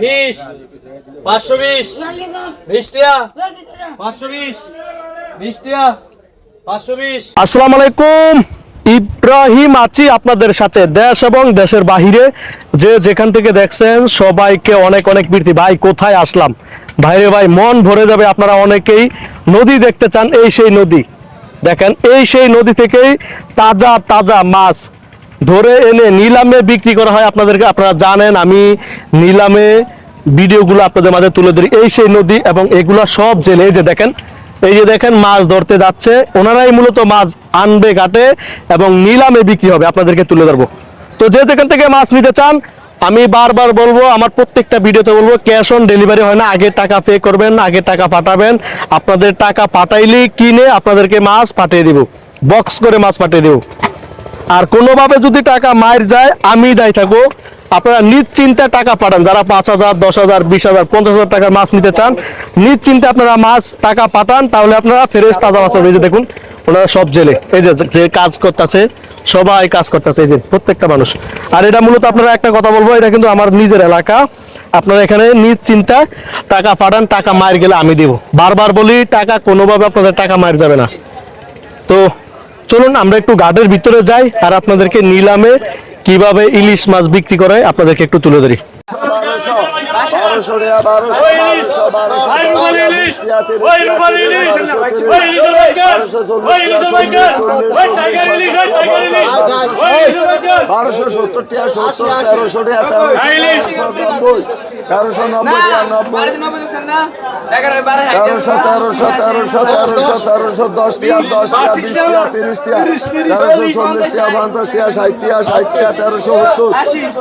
বিশ। পাঁচশো বিশ। বিশ টিয়া। পাঁচশো বিশ। বিশ আসসালামু আলাইকুম। ইব্রাহিম আছি আপনাদের সাথে। দেশ এবং দেশের বাহিরে। যে যেখান থেকে দেখছেন, সবাইকে অনেক অনেক বৃত্তি ভাই, কোথায় আসলাম? ভাইরে ভাই, মন ভরে যাবে আপনারা অনেকেই। নদী দেখতে চান, এই সেই নদী। দেখেন, এই সেই নদী থেকেই তাজা তাজা মাছ ধরে এনে নিলামে বিক্রি করা হয় আপনাদেরকে, আপনারা জানেন, আমি নিলামে ভিডিওগুলো আপনাদের মাঝে তুলে ধরি। এই সেই নদী এবং এগুলা সব জেলে, এই যে দেখেন, এই যে দেখেন, মাছ ধরতে যাচ্ছে। ওনারাই মূলত মাছ আনবে ঘাটে এবং নিলামে বিক্রি হবে, আপনাদেরকে তুলে ধরবো। তো যে যেখান থেকে মাছ নিতে চান, আমি বারবার বলব, আমার প্রত্যেকটা ভিডিওতে বলব, ক্যাশ অন ডেলিভারি হয় না, আগে টাকা পে করবেন, আগে টাকা পাঠাবেন। আপনাদের টাকা পাঠাইলেই কিনে আপনাদেরকে মাছ পাঠিয়ে দিব, বক্স করে মাছ পাঠিয়ে দেবো। আর কোনোভাবে যদি টাকা মায়ের যায় আমি দায়ী থাকব। আপনারা নিশ্চিন্তে টাকা পাঠান। যারা পাঁচ হাজার, দশ হাজার, বিশ হাজার, পঞ্চাশ হাজার টাকার মাছ নিতে চান, নিশ্চিন্তে আপনারা মাছ, টাকা পাঠান, তাহলে আপনারা ফ্রেশ তাজা মাছ। এই যে দেখুন, ওনারা সব জেলে। এই যে যে কাজ করতেছে, সবাই কাজ করতেছে, এই যে প্রত্যেকটা মানুষ। আর এটা মূলত আপনারা একটা কথা বলব, এটা কিন্তু আমার নিজের এলাকা। আপনারা এখানে নিশ্চিন্তা টাকা পাঠান, টাকা মায়ের গেলে আমি দেবো। বারবার বলি, টাকা কোনোভাবে আপনাদের টাকা মায়ের যাবে না। তো চলুন, আমরা একটু গার্ডের ভিতরে যাই আর আপনাদেরকে নিলামে কীভাবে ইলিশ মাছ বিক্রি করে আপনাদেরকে একটু তুলে ধরি। বারোশো বারোশো টাকা বারোশো বারোশো বারোশো বারোশো চল্লিশ বারোশো সত্তর টাকা সত্তর তেরোশো টাকা তেরোশো নব্বই তেরোশো নব্বই টাকা নব্বই। তেরোশো তেরোশো তেরোশো তেরোশো তেরোশো দশ টাকা দশ টাকা বিশ টাকা তিরিশ টাকা তেরোশো চল্লিশ টাকা পঞ্চাশ টাকা ষাট টাকা ষাট টাকা তেরোশো সত্তর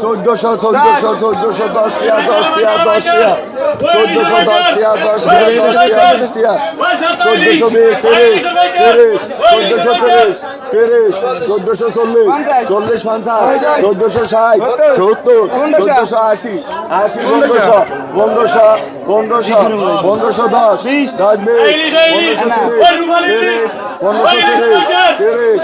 চোদ্দশো চোদ্দশো চোদ্দশো দশ টাকা দশ টাকা দশ টাকা চোদ্দশো দশ টাকা দশ টাকা দশ টাকা বিশ টাকা চোদ্দশো বিশ, তিরিশ তিরিশ, চোদ্দশো তিরিশ তিরিশ, চোদ্দশো চল্লিশ চল্লিশ পঞ্চাশ, চোদ্দশো ষাট, সত্তর, চোদ্দশো আশি আশি পনেরোশো পনেরোশো পনেরোশো পনেরোশো দশ দশ বিশ, পনেরোশো তিরিশ তিরিশ,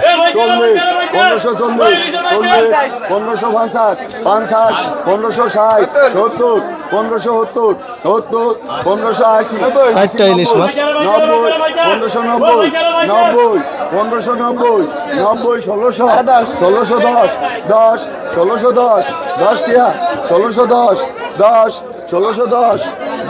পনেরোশো চল্লিশ চল্লিশ চল্লিশ, পনেরোশো পঞ্চাশ পঞ্চাশ, পনেরোশো ষাট সত্তর পনেরোশো সত্তর সত্তর পনেরোশো আশি ষাটটা ইলিশ মাছ। নব্বই পনেরোশো নব্বই নব্বই পনেরোশো নব্বই নব্বই ষোলোশো ষোলোশো দশ দশ ষোলোশো দশ দশ টিয়া ষোলোশো দশ দশ ষোলোশো দশ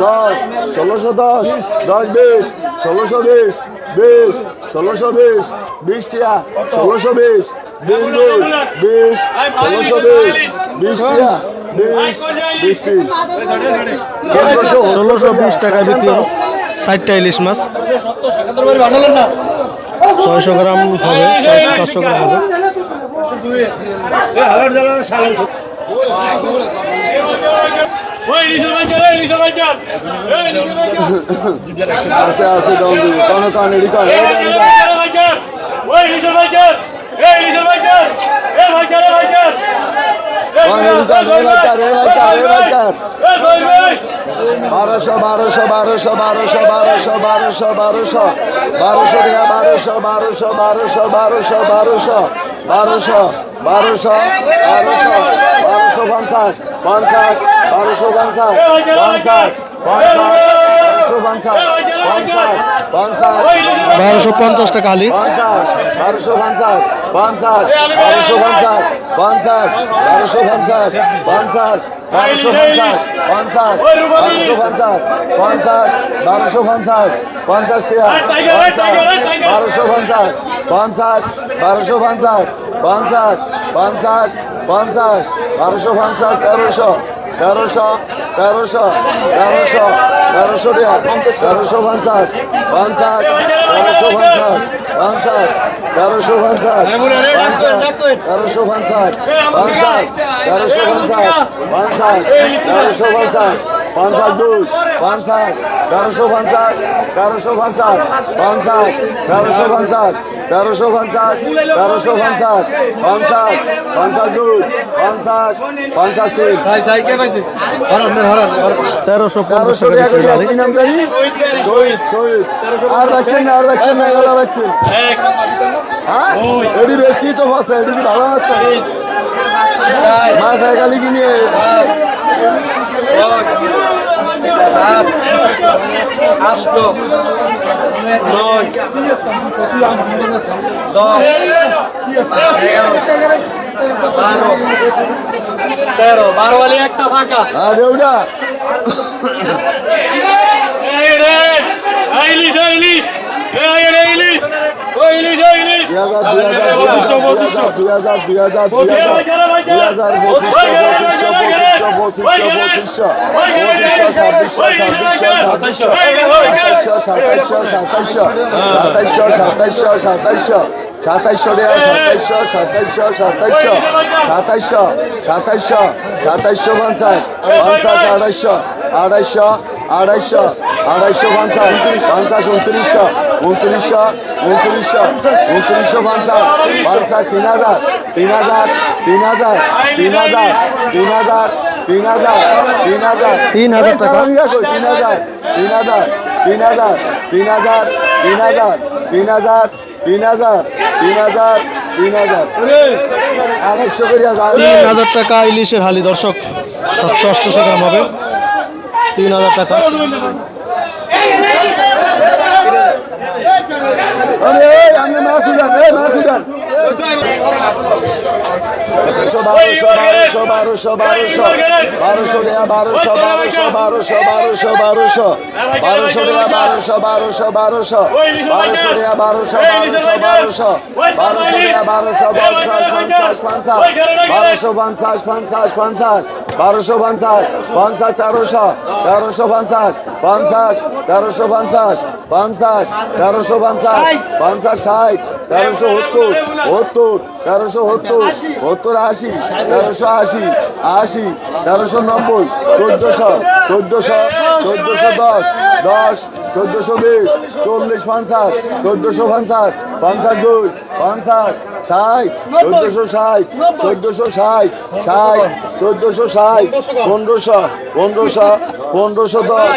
দশ, ষোলোশো দশ দশ বিশ, ষোলোশো বিশ বিশ, ষোলোশো বিশ বিশ টিয়া, ষোলোশো বিশ বিশ দুই, বিশ, ষোলোশো বিশ বিশ টিয়া, বিশ বিশ তিন। ষোলোশো বিশ টাকায় বিক্রি ষাটটা ইলিশ মাছ। ছয়শো গ্রাম হবে, ছয়শো, সাতশো গ্রাম হবে। আছে আছে দাম দিব কানো কান এডি কান কান এডি কান এ ভাইকার এ ভাইকার এ ভাইকার বারোশো বারোশো বারোশো বারোশো বারোশো বারোশো বারোশো বারোশো টাকা বারোশো বারোশো বারোশো বারোশো বারোশো বারোশো বারোশো বারোশো বারোশো পঞ্চাশ পঞ্চাশ বারোশো পঞ্চাশ পঞ্চাশ পঞ্চাশ বারোশো পঞ্চাশ পঞ্চাশ বারোশো পঞ্চাশ টাকা পঞ্চাশ বারোশো পঞ্চাশ পঞ্চাশ বারোশো পঞ্চাশ পঞ্চাশ বারোশো পঞ্চাশ পঞ্চাশ বারোশো পঞ্চাশ পঞ্চাশ বারোশো পঞ্চাশ পঞ্চাশ বারোশো পঞ্চাশ পঞ্চাশ টাকা পঞ্চাশ বারোশো পঞ্চাশ পঞ্চাশ বারোশো পঞ্চাশ পঞ্চাশ পঞ্চাশ পঞ্চাশ বারোশো পঞ্চাশ তেরোশো তেরোশো তেরোশো তেরোশো তেরোশো টাকা তেরোশো পঞ্চাশ পঞ্চাশ, তেরোশো পঞ্চাশ পঞ্চাশ, তেরোশো পঞ্চাশ পঞ্চাশ, তেরোশো পঞ্চাশ পঞ্চাশ, তেরোশো পঞ্চাশ পঞ্চাশ, তেরোশো পঞ্চাশ পঞ্চাশ দুই পঞ্চাশ তেরোশো পঞ্চাশ তেরোশো পঞ্চাশ পঞ্চাশ তেরোশো পঞ্চাশ তেরোশো পঞ্চাশ তেরোশো পঞ্চাশ পঞ্চাশ পঞ্চাশ দুই পঞ্চাশ পঞ্চাশ তিন। তেরোশো তেরোশো টাকা কি নাম জানি? শহীদ শহীদ। আর বাচ্চেন না আর বাচ্চেন না গলা বাচ্চেন হ্যাঁ? এডি বেশি তো এডি কি ভালো মাছ তো মাছ একালি কিনে। সাত আষ্ট দশ বারো তেরো বারো আলি একটা ফাঁকা হ্যাঁ দেউটা ইলিশ ইলিশ ইলিশ দুই হাজার দু হাজার দুই হাজার দুই হাজার দু হাজার দুই হাজার পঁচিশশো পঁচিশশো পঁচিশশো ছাব্বিশশো ছাব্বিশশো ছাব্বিশশো সাতাইশশো সাতাইশশো সাতাইশশো সাতাইশশো সাতাইশশো সাতাইশশো রে সাতাইশশো সাতাইশশো সাতাইশশো সাতাইশশো সাতাইশশো সাতাইশশো পঞ্চাশ পঞ্চাশ আড়াইশো আড়াইশো আড়াইশো আড়াইশো পঞ্চাশ পঞ্চাশ উনত্রিশশো উনত্রিশশো উনত্রিশশো উনত্রিশশো পঞ্চাশ পঞ্চাশ তিন হাজার তিন হাজার তিন হাজার তিন হাজার তিন হাজার তিন হাজার তিন হাজার। তিন হাজার টাকা। তিন হাজার তিন হাজার তিন হাজার তিন হাজার তিন হাজার তিন হাজার তিন হাজার তিন হাজার তিন হাজার। আড়াইশো করিয়া তিন হাজার টাকা ইলিশের হালি দর্শক। সাতশো অষ্টশো গ্রাম হবে। তিন হাজার টাকা। আরে আমরা মাছ উঠান এই মাছ উঠান। বারোশো বারোশো বারোশো বারোশো বারোশো টাকা বারোশো বারোশো বারোশো বারোশো বারোশো বারোশো টাকা বারোশো বারোশো বারোশো বারোশো টাকা বারোশো বারোশো বারোশো বারোশো টাকা বারোশো পঞ্চাশ পঞ্চাশ পঞ্চাশ বারোশো পঞ্চাশ পঞ্চাশ পঞ্চাশ বারোশো পঞ্চাশ পঞ্চাশ, তেরোশো তেরোশো পঞ্চাশ পঞ্চাশ, তেরোশো পঞ্চাশ পঞ্চাশ, তেরোশো পঞ্চাশ পঞ্চাশ ষাট, তেরোশো সত্তর সত্তর, তেরোশো সত্তর সত্তর আশি, তেরোশো আশি আশি, তেরোশো নব্বই, চোদ্দোশো চোদ্দোশো চোদ্দোশো দশ দশ চোদ্দোশো বিশ চল্লিশ পঞ্চাশ। চোদ্দোশো পঞ্চাশ পঞ্চাশ দুই পঞ্চাশ ষাট চোদ্দোশো ষাট চোদ্দোশো ষাট ষাট চোদ্দোশো ষাট পনেরোশো পনেরোশো পনেরোশো দশ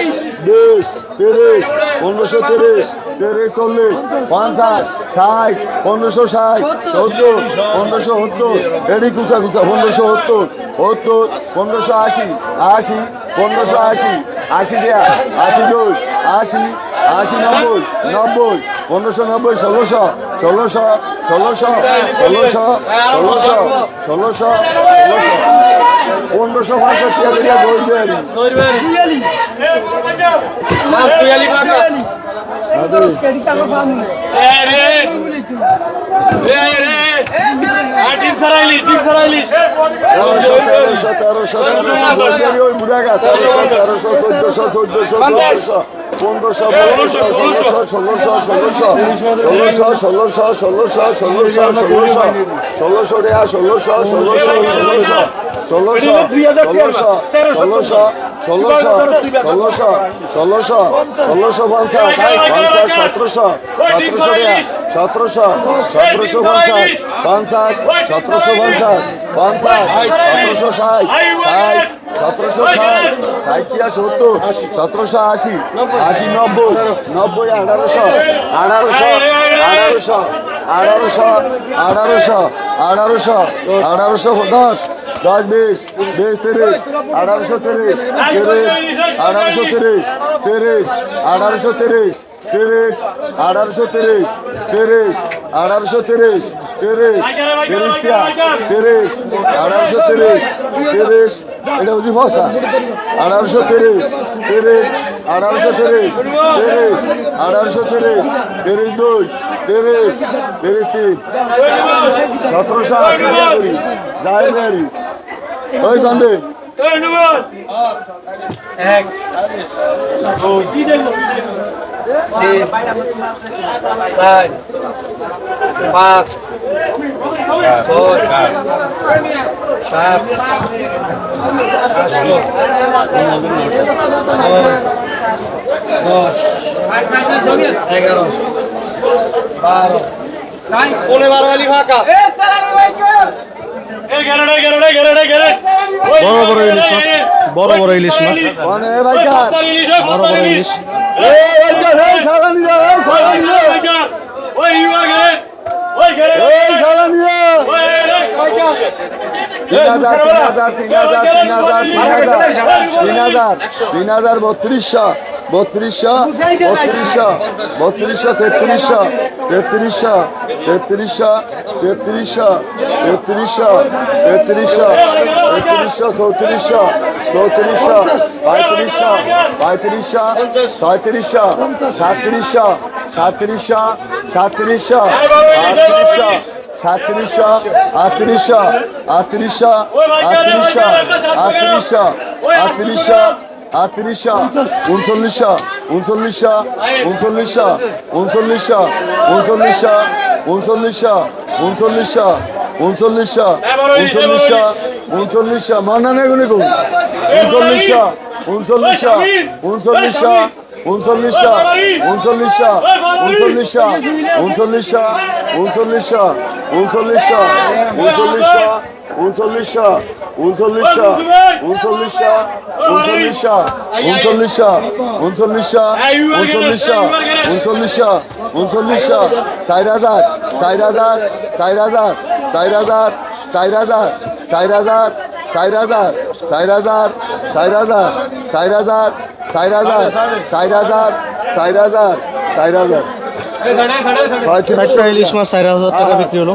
বিশ তিরিশ পনেরোশো তিরিশ তিরিশ চল্লিশ পঞ্চাশ ষাট পনেরোশো ষাট সত্তর পনেরোশো সত্তর এডি কুচা কুচা পনেরোশো সত্তর সত্তর পনেরোশো আশি আশি পনেরোশো আশি। আশি দেয়া আশি দুই আশি আশি নব্বই নব্বই পনেরোশো নব্বই ষোলোশো ষোলোশো ষোলোশো ষোলোশো ষোলোশো ষোলোশো ষোলোশো। পনেরোশো পঞ্চাশ টাকা করিয়া ধরবেন ধরবেন মাছ তুয়ালি ফাঁকা এই রে এই রে আর ডিম সারাইলি ডিম সারাইলি তেরোশো তেরোশো তেরোশো তেরোশো ওই বুড়াগা তেরোশো তেরোশো চোদ্দশো চোদ্দশো চোদ্দশো পনেরোশো পনেরোশো ষোলোশো ষোলোশো ষোলোশো ষোলোশো ষোলোশো ষোলোশো ষোলোশো ষোলোশো ষোলোশো রেয়া ষোলোশো ষোলোশো ষোলোশো ষোলোশো ষোলোশো ষোলোশো ষোলোশো ষোলোশো ষোলোশো ষোলোশো পঞ্চাশ পঞ্চাশ, সতেরোশো সতেরোশো রেয়া সতেরোশো সতেরোশো পঞ্চাশ পঞ্চাশ, সতেরোশো পঞ্চাশ পঞ্চাশ, সতেরোশো ষাট ষাট, সতেরোশো ষাট ষাটটিয়া সত্তর, সতেরোশো আশি আশি নব্বই নব্বই আঠারোশো আঠারোশো আঠারোশো আঠারোশো আঠারোশো আঠারোশো আঠারোশো দশ দশ বিশ বিশ তিরিশ, আঠারোশো তিরিশ তিরিশ, আঠারোশো তিরিশ তিরিশ, আঠারোশো তিরিশ তিরিশ, আঠারোশো তিরিশ তিরিশ, আঠারোশো তিরিশ তিরিশ, তিরিশটা, তিরিশ, আঠারোশো তিরিশ তিরিশ, এটা বুঝি ভাষা আঠারোশো তিরিশ তিরিশ, আঠারোশো তিরিশ তিরিশ, আঠারোশো তিরিশ তিরিশ দুই, তিরিশ তিরিশ তিন। সতেরোশো আশি। বাড়ি ওই গন্ধে এক। দুই তিন চার পাঁচ ছয় সাত আট নয় দশ এগারো বারো পনেরো বারো আলি ফাঁকা বড় বড় ইলিশ মাছ বড় বড় ইলিশ মাছ। বড় বড় ইলিশ। তিন হাজার বত্রিশশো বত্রিশশো বত্রিশশো বত্রিশশো তেত্রিশশো তেত্রিশশো তেত্রিশশো তেত্রিশশো তেত্রিশশো তেত্রিশশো তেত্রিশশো চৌত্রিশশো চৌত্রিশশো, পঁয়ত্রিশশো পঁয়ত্রিশশো, ছয়ত্রিশশো, সাতত্রিশশো সাতত্রিশশো সাতত্রিশশো, আটত্রিশশো সাতত্রিশশো, আটত্রিশশো আটত্রিশশো আটত্রিশশো আটত্রিশশো আটত্রিশশো আটত্রিশশো, উনচল্লিশশো উনচল্লিশশো উনচল্লিশশো উনচল্লিশশো উনচল্লিশশো উনচল্লিশশো উনচল্লিশশো উনচল্লিশশো উনচল্লিশশো উনচল্লিশশো মান্না নেগুনি গুণ উনচল্লিশশো উনচল্লিশশো উনচল্লিশশো উনচল্লিশশো উনচল্লিশশো উনচল্লিশশো উনচল্লিশশো উনচল্লিশশো উনচল্লিশশো উনচল্লিশশো উনচল্লিশশো উনচল্লিশশো উনচল্লিশশো উনচল্লিশশো উনচল্লিশশো উনচল্লিশশো উনচল্লিশশো উনচল্লিশশো উনচল্লিশশো সাইরাদার সাইরাদার সাইরাদার সাইরাদার সাইরাদার সাইরাদার সাইরাদার সাইরাদার সাইরাদার সাইরাদার সাইরাদার সাইরাদার সাইরাদার সাইরাদার চারটা ইলিশ মাছ চার হাজার টাকা বিক্রি হলো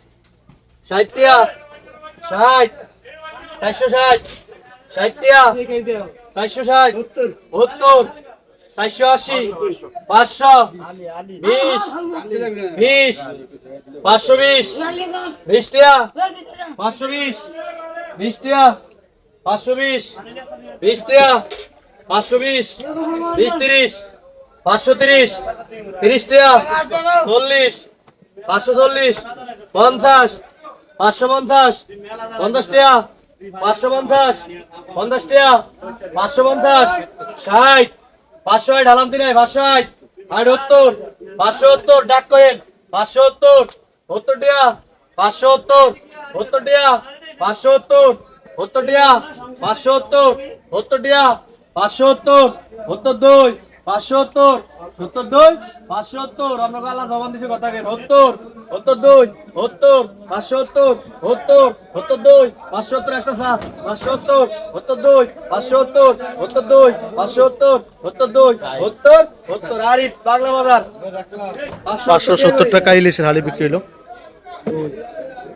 ষাট টাকা ষাট। চারশো ষাট। ষাট টাকা চারশো ষাট। সত্তর। চারশো আশি। পাঁচশো। বিশ। বিশ। পাঁচশো বিশ। বিশ টাকা পাঁচশো বিশ। বিশ টাকা পাঁচশো বিশ। বিশ টাকা পাঁচশো বিশ। বিশ তিরিশ। পাঁচশো তিরিশ। তিরিশ টাকা চল্লিশ। পাঁচশো চল্লিশ। পঞ্চাশ। পাঁচশো পঞ্চাশ পঞ্চাশ টাকা, পাঁচশো পঞ্চাশ পঞ্চাশ টাকা, পাঁচশো পঞ্চাশ, ষাট, পাঁচশো আট হালাম তিনাই পাঁচশো আট ষাট সত্তর, পাঁচশো সত্তর, ডাক করেন, পাঁচশো সত্তর সত্তর টাকা, পাঁচশো সত্তর সত্তর টাকা, পাঁচশো সত্তর সত্তর টাকা, পাঁচশো সত্তর সত্তর টাকা, পাঁচশো সত্তর সত্তর দুই পাঁচশো সত্তর দুই সত্তর আমরা আল্লাহ জবান দিছি কথা কেন? সত্তর সত্তর দুই সত্তর সত্তর সত্তর দুই সত্তর একটা দুই সত্তর দুই সত্তর দুই সত্তর সত্তর। আরিফ বাংলা বাজার। পাঁচশো সত্তর টাকা ইলিশের হালি বিক্রি হলো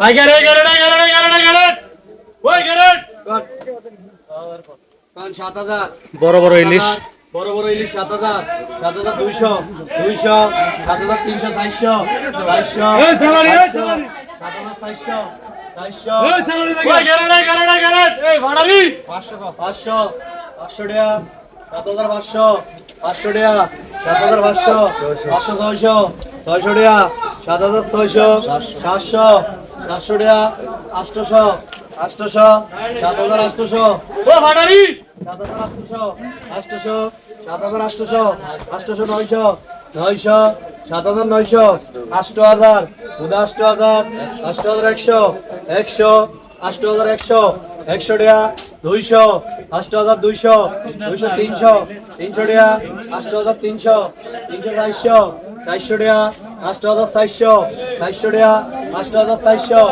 ভাই গ্যারেট গ্যারেট গ্যারেট গ্যারেট গ্যারেট ওই গ্যারেট কোন কোন সাত হাজার। বড় বড় ইলিশ। বড় বড় ইলিশ সাত হাজার। সাত হাজার দুইশো দুইশো সাত হাজার তিনশো চারশো চারশো সাত হাজার চারশো চারশো। পাঁচশো পাঁচশো পাঁচশো টাকা। সাত হাজার পাঁচশো পাঁচশো টাকা। সাত হাজার পাঁচশো পাঁচশো ছয়শো ছয়শো টাকা। সাত হাজার ছয়শো সাতশো সাতশো টাকা আষ্টশো আটশোশো সাত হাজার আষ্টশো সাত হাজার আষ্টশো আষ্টশো সাত হাজার আষ্টশো আষ্টশো নয়শো নয়শো সাত হাজার নয়শো আষ্ট হাজার উদা আষ্ট হাজার আষ্ট হাজার একশো একশো আষ্ট হাজার একশো। একশো টাকা, দুইশো আষ্ট হাজার দুইশো দুইশো, তিনশো তিনশো টাকা আষ্ট হাজার তিনশো তিনশো, চারশো চারশো টাকা আষ্ট হাজার চারশো চারশো টাকা আষ্ট হাজার চারশো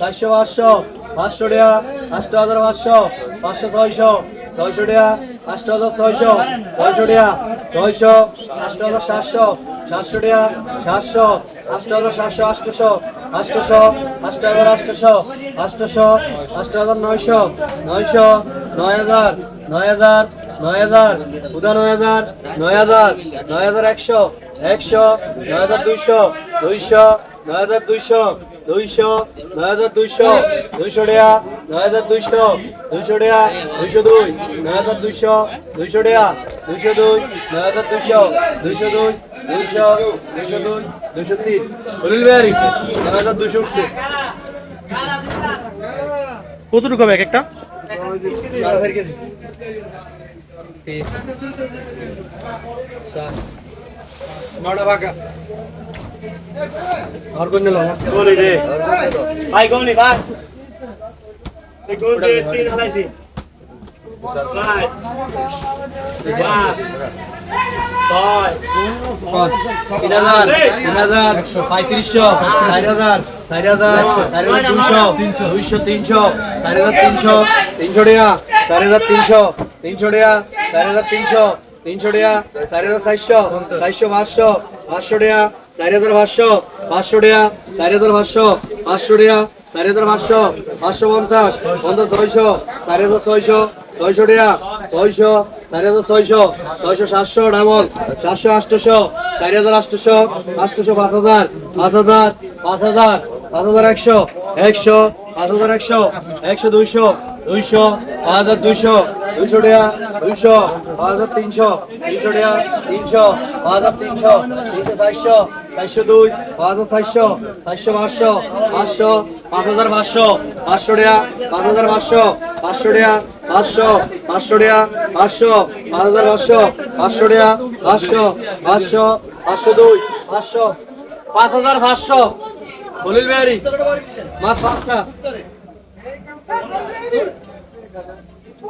চারশো, পাঁচশো পাঁচশো টাকা আষ্ট হাজার পাঁচশো পাঁচশো, ছয়শো ছয়শো টাকা আষ্ট হাজার ছয়শো ছয়শো টাকা, ছয়শো আষ্টান্ন সাতশো সাতশো সাতশো আষ্টান্ন সাতশো আষ্টশো আষ্টশো আষ্টান্ন আষ্টশো আষ্টশো আষ্টান্ন নয়শো নয়শো নয় হাজার নয় হাজার নয় হাজার উদা নয় হাজার নয় হাজার নয় হাজার একশো একশো নয় হাজার দুইশো দুইশো নয় হাজার দুইশো দুইশো নয় হাজার দুইশো দুইশো টাকা নয় হাজার দুইশো দুইশো টাকা দুইশো দুই নয় হাজার দুইশো দুইশো টাকা দুইশো দুই নয় হাজার দুইশো দুইশো দুই দুইশো দুইশো দুই দুইশো তিন বলিল বেয়ারি নয় হাজার দুইশো উঠছে কতটুকু হবে এক একটা? নটা ভাগা আর কোন নিল বলি রে ভাই গনি ভাই এই গোল দিয়ে তিন হালাইছি সাত পাঁচ ছয় তিন হাজার তিন হাজার পঁয়ত্রিশশো চার হাজার চার হাজার চার হাজার দুইশো দুইশো তিনশো চার হাজার তিনশো তিনশো টাকা চার হাজার তিনশো তিনশো টাকা চার হাজার তিনশো তিনশো টাকা চার হাজার চারশো চারশো পাঁচশো পাঁচশো টাকা চার হাজার পাঁচশো পাঁচশো টাকা চার হাজার পাঁচশো পাঁচশো টাকা চার হাজার পাঁচশো পাঁচশো পঞ্চাশ পঞ্চাশ ছয়শো চার হাজার ছয়শো ছয়শো টাকা ছয়শো চার হাজার ছয়শো ছয়শো সাতশো ডাবল, সাতশো আটশোশো চার হাজার আটশোশো আটশোশো পাঁচ হাজার পাঁচ হাজার পাঁচ হাজার পাঁচ হাজার একশো একশো, পাঁচ হাজার একশো একশো দুইশো দুইশো, পাঁচ হাজার দুইশো দুইশো টাকা, দুইশো, পাঁচ হাজার তিনশো, দুইশো টাকা, তিনশো, পাঁচ হাজার তিনশো তিনশো চারশো চারশো দুই, পাঁচ হাজার চারশো চারশো পাঁচশো পাঁচশো, পাঁচ হাজার পাঁচশো পাঁচশো টাকা পাঁচ হাজার পাঁচশো পাঁচশো টাকা পাঁচশো পাঁচশো টাকা পাঁচশো, পাঁচ হাজার পাঁচশো পাঁচশো টাকা পাঁচশো পাঁচশো পাঁচশো দুই, পাঁচশো, পাঁচ হাজার পাঁচশো। বলিল বিহারি, মাছ পাঁচটা।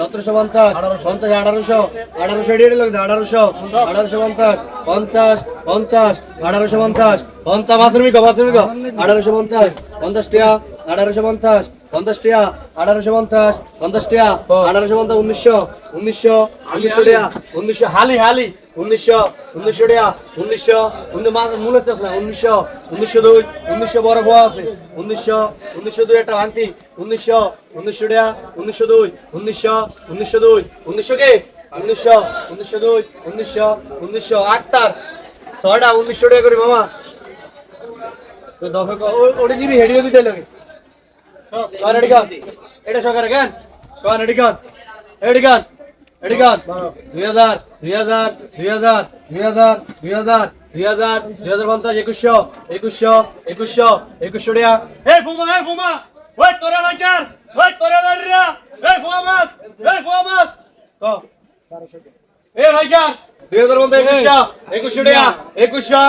সতেরোশো পঞ্চাশ পঞ্চাশ আঠারোশো আঠারোশো এডিয়ে লোক আঠারোশো আঠারোশো পঞ্চাশ পঞ্চাশ পঞ্চাশ আঠারোশো পঞ্চাশ পঞ্চাশ বাথরুমিক বাথরুমিক আঠারোশো পঞ্চাশ পঞ্চাশ টিয়া আঠারোশো পঞ্চাশ পঞ্চাশ টিয়া আঠারোশো পঞ্চাশ পঞ্চাশ টিয়া আঠারোশো পঞ্চাশ উনিশশো উনিশশো উনিশশো টিয়া উনিশশো হালি হালি। উনিশশো উনিশশো টাকা, উনিশশো উনিশ মাস মনে হচ্ছে না উনিশশো উনিশশো দুই, উনিশশো বড় বড় আছে। উনিশশো উনিশশো দুই একটা ভান্তি উনিশশো উনিশশো টাকা, উনিশশো দুই, উনিশশো উনিশশো দুই, উনিশশো কে? উনিশশো উনিশশো দুই, উনিশশো উনিশশো আটটার ছয়টা, উনিশশো টাকা করি মামা। তো দফে ওটা দিবি, হেডিও দিতে লাগে। এটা সকারে কেন কন এডিকান এডিকান এডিকান দুই হাজার দুই হাজার দুই হাজার দুই হাজার দুই হাজার দুই হাজার দুই হাজার পঞ্চাশ একুশশো একুশশো একুশশো একুশশো টাকা। এই ফুমা এই ফুমা ওই তোরে লাগার ওই তোরে লাগার এই ফুমা মাছ এই ফুমা মাছ ক এ ভাইজান দুই হাজার পঞ্চাশ একুশশো একুশশো টাকা একুশশো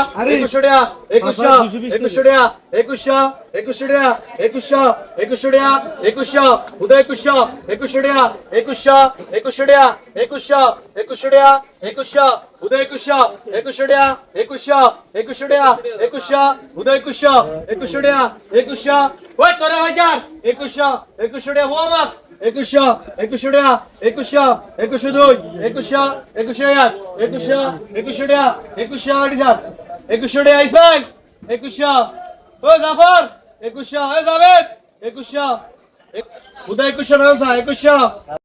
একুশশো একুশশো টাকা একুশশো একুশশো টাকা একুশশো একুশশো টাকা একুশশো একুশশো উদয় একুশশো একুশশো টাকা একুশশো একুশশো টাকা একুশশো একুশশো টাকা একুশশো উদয় একুশশো একুশশো টাকা একুশশো একুশশো টাকা একুশশো উদয় একুশশো একুশশো টাকা একুশশো ওই তোরা ভাইজান একুশশো একুশশো টাকা ও মাস একুশশো একুশশো টাকা একুশশো একুশশো দুই, একুশশো একুশশো এক, একুশশো একুশশো টাকা একুশশো আড়িসার একুশশো টাকা ভাই একুশশো, ও জাফর, একুশশো এ জাভেদ, একুশশো উদয় একুশশো নাম একুশশো।